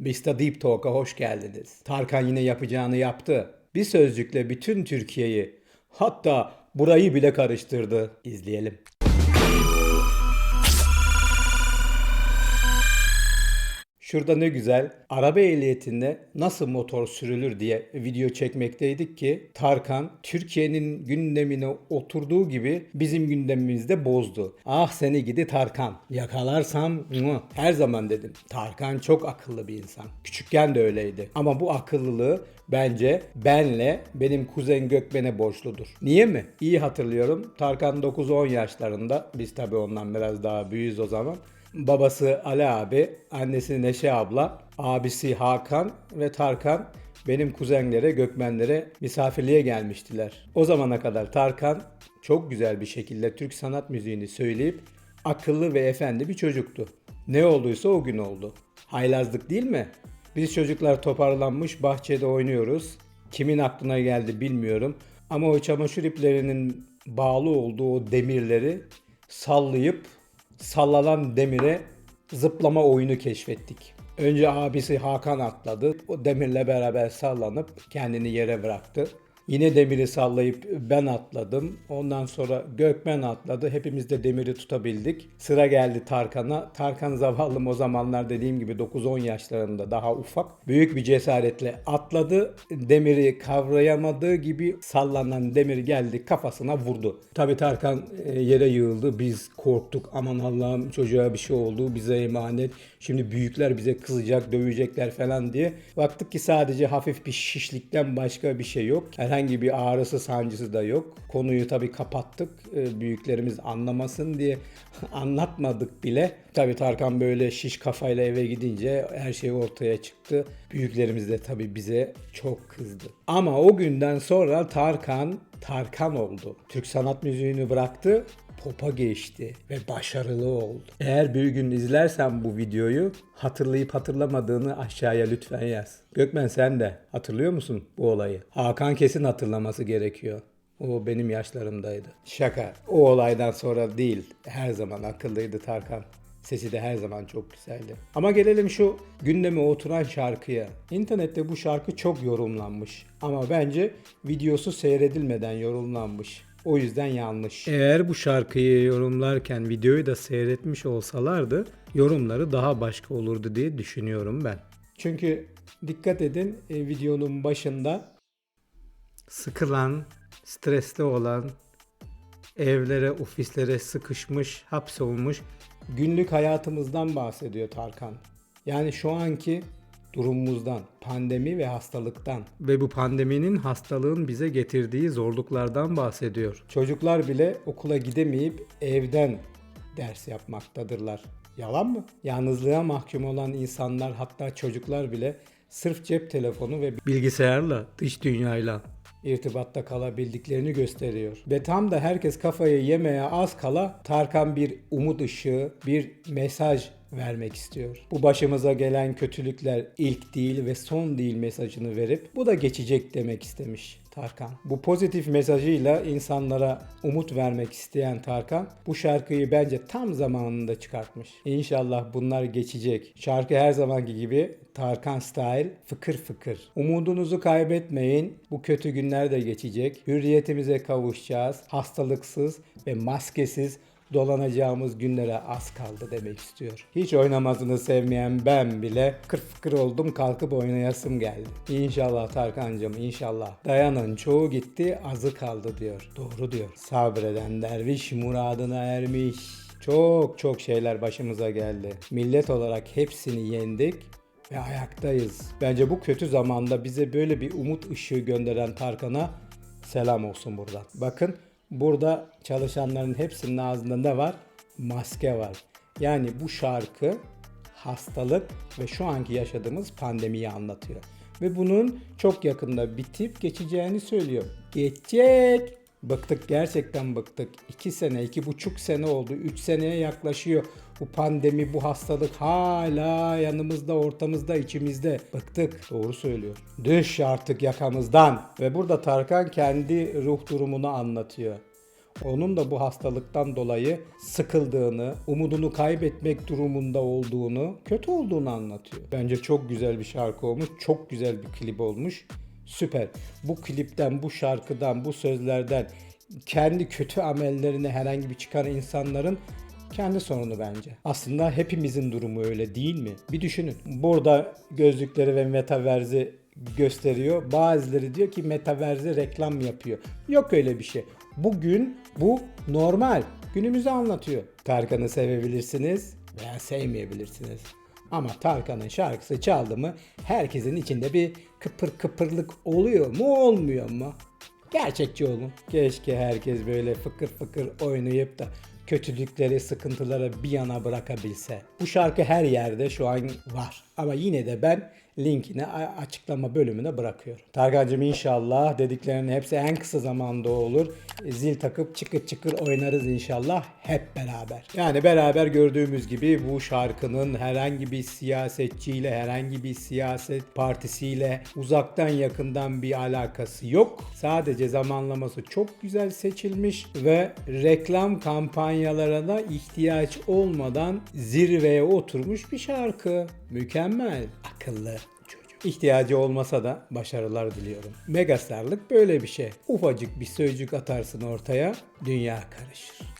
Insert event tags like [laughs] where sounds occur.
Mr. Deep Talk'a hoş geldiniz. Tarkan yine yapacağını yaptı. Bir sözcükle bütün Türkiye'yi hatta burayı bile karıştırdı. İzleyelim. Şurada ne güzel araba ehliyetinde nasıl motor sürülür diye video çekmekteydik ki Tarkan Türkiye'nin gündemine oturduğu gibi bizim gündemimizde bozdu. Ah seni gidi Tarkan yakalarsam her zaman dedim. Tarkan çok akıllı bir insan. Küçükken de öyleydi. Ama bu akıllılığı bence benle benim kuzen Gökben'e borçludur. Niye mi? İyi hatırlıyorum. Tarkan 9-10 yaşlarında. Biz tabii ondan biraz daha büyüğüz o zaman. Babası Ali abi, annesi Neşe abla, abisi Hakan ve Tarkan benim kuzenlere, Gökmenlere misafirliğe gelmiştiler. O zamana kadar Tarkan çok güzel bir şekilde Türk sanat müziğini söyleyip akıllı ve efendi bir çocuktu. Ne olduysa o gün oldu. Haylazlık değil mi? Biz çocuklar toparlanmış bahçede oynuyoruz. Kimin aklına geldi bilmiyorum. Ama o çamaşır iplerinin bağlı olduğu o demirleri sallayıp sallanan demire zıplama oyunu keşfettik. Önce abisi Hakan atladı. O demirle beraber sallanıp kendini yere bıraktı. Yine demiri sallayıp ben atladım. Ondan sonra Gökmen atladı. Hepimiz de demiri tutabildik. Sıra geldi Tarkan'a. Tarkan zavallım o zamanlar dediğim gibi 9-10 yaşlarında daha ufak. Büyük bir cesaretle atladı. Demiri kavrayamadığı gibi sallanan demir geldi kafasına vurdu. Tabi Tarkan e, yere yığıldı. Biz korktuk. Aman Allah'ım çocuğa bir şey oldu. Bize emanet. Şimdi büyükler bize kızacak, dövecekler falan diye. Baktık ki sadece hafif bir şişlikten başka bir şey yok. Herhangi bir ağrısı, sancısı da yok. Konuyu tabii kapattık. Ee, Büyüklerimiz anlamasın diye [laughs] anlatmadık bile. Tabii Tarkan böyle şiş kafayla eve gidince her şey ortaya çıktı. Büyüklerimiz de tabii bize çok kızdı. Ama o günden sonra Tarkan Tarkan oldu. Türk sanat müziğini bıraktı popa geçti ve başarılı oldu. Eğer bir gün izlersen bu videoyu hatırlayıp hatırlamadığını aşağıya lütfen yaz. Gökmen sen de hatırlıyor musun bu olayı? Hakan kesin hatırlaması gerekiyor. O benim yaşlarımdaydı. Şaka. O olaydan sonra değil. Her zaman akıllıydı Tarkan. Sesi de her zaman çok güzeldi. Ama gelelim şu gündeme oturan şarkıya. İnternette bu şarkı çok yorumlanmış. Ama bence videosu seyredilmeden yorumlanmış. O yüzden yanlış. Eğer bu şarkıyı yorumlarken videoyu da seyretmiş olsalardı yorumları daha başka olurdu diye düşünüyorum ben. Çünkü dikkat edin e, videonun başında sıkılan, stresli olan, evlere, ofislere sıkışmış, hapsolmuş günlük hayatımızdan bahsediyor Tarkan. Yani şu anki durumumuzdan, pandemi ve hastalıktan ve bu pandeminin hastalığın bize getirdiği zorluklardan bahsediyor. Çocuklar bile okula gidemeyip evden ders yapmaktadırlar. Yalan mı? Yalnızlığa mahkum olan insanlar hatta çocuklar bile sırf cep telefonu ve bilgisayarla, dış dünyayla irtibatta kalabildiklerini gösteriyor. Ve tam da herkes kafayı yemeye az kala Tarkan bir umut ışığı, bir mesaj vermek istiyor. Bu başımıza gelen kötülükler ilk değil ve son değil mesajını verip bu da geçecek demek istemiş Tarkan. Bu pozitif mesajıyla insanlara umut vermek isteyen Tarkan bu şarkıyı bence tam zamanında çıkartmış. İnşallah bunlar geçecek. Şarkı her zamanki gibi Tarkan Style fıkır fıkır. Umudunuzu kaybetmeyin. Bu kötü günler de geçecek. Hürriyetimize kavuşacağız. Hastalıksız ve maskesiz dolanacağımız günlere az kaldı demek istiyor. Hiç oynamasını sevmeyen ben bile kır fıkır oldum kalkıp oynayasım geldi. İnşallah Tarkancığım inşallah. Dayanın çoğu gitti azı kaldı diyor. Doğru diyor. Sabreden derviş muradına ermiş. Çok çok şeyler başımıza geldi. Millet olarak hepsini yendik ve ayaktayız. Bence bu kötü zamanda bize böyle bir umut ışığı gönderen Tarkan'a selam olsun buradan. Bakın burada çalışanların hepsinin ağzında ne var? Maske var. Yani bu şarkı hastalık ve şu anki yaşadığımız pandemiyi anlatıyor. Ve bunun çok yakında bitip geçeceğini söylüyor. Geçecek. Bıktık gerçekten bıktık. 2 sene, iki buçuk sene oldu. 3 seneye yaklaşıyor. Bu pandemi, bu hastalık hala yanımızda, ortamızda, içimizde. Bıktık. Doğru söylüyor. Düş artık yakamızdan. Ve burada Tarkan kendi ruh durumunu anlatıyor. Onun da bu hastalıktan dolayı sıkıldığını, umudunu kaybetmek durumunda olduğunu, kötü olduğunu anlatıyor. Bence çok güzel bir şarkı olmuş, çok güzel bir klip olmuş. Süper. Bu klipten, bu şarkıdan, bu sözlerden kendi kötü amellerini herhangi bir çıkan insanların kendi sorunu bence. Aslında hepimizin durumu öyle değil mi? Bir düşünün. Burada gözlükleri ve metaverzi gösteriyor. Bazıları diyor ki metaverze reklam yapıyor. Yok öyle bir şey. Bugün bu normal. Günümüzü anlatıyor. Tarkan'ı sevebilirsiniz veya sevmeyebilirsiniz. Ama Tarkan'ın şarkısı çaldı mı herkesin içinde bir kıpır kıpırlık oluyor mu olmuyor mu? Gerçekçi olun. Keşke herkes böyle fıkır fıkır oynayıp da kötülükleri, sıkıntıları bir yana bırakabilse. Bu şarkı her yerde şu an var. Ama yine de ben linkini açıklama bölümüne bırakıyorum. Tarkan'cığım inşallah dediklerinin hepsi en kısa zamanda olur. Zil takıp çıkır çıkır oynarız inşallah hep beraber. Yani beraber gördüğümüz gibi bu şarkının herhangi bir siyasetçiyle, herhangi bir siyaset partisiyle uzaktan yakından bir alakası yok. Sadece zamanlaması çok güzel seçilmiş ve reklam kampanyalarına ihtiyaç olmadan zirveye oturmuş bir şarkı. Mükemmel, akıllı çocuk. İhtiyacı olmasa da başarılar diliyorum. Megastarlık böyle bir şey. Ufacık bir sözcük atarsın ortaya, dünya karışır.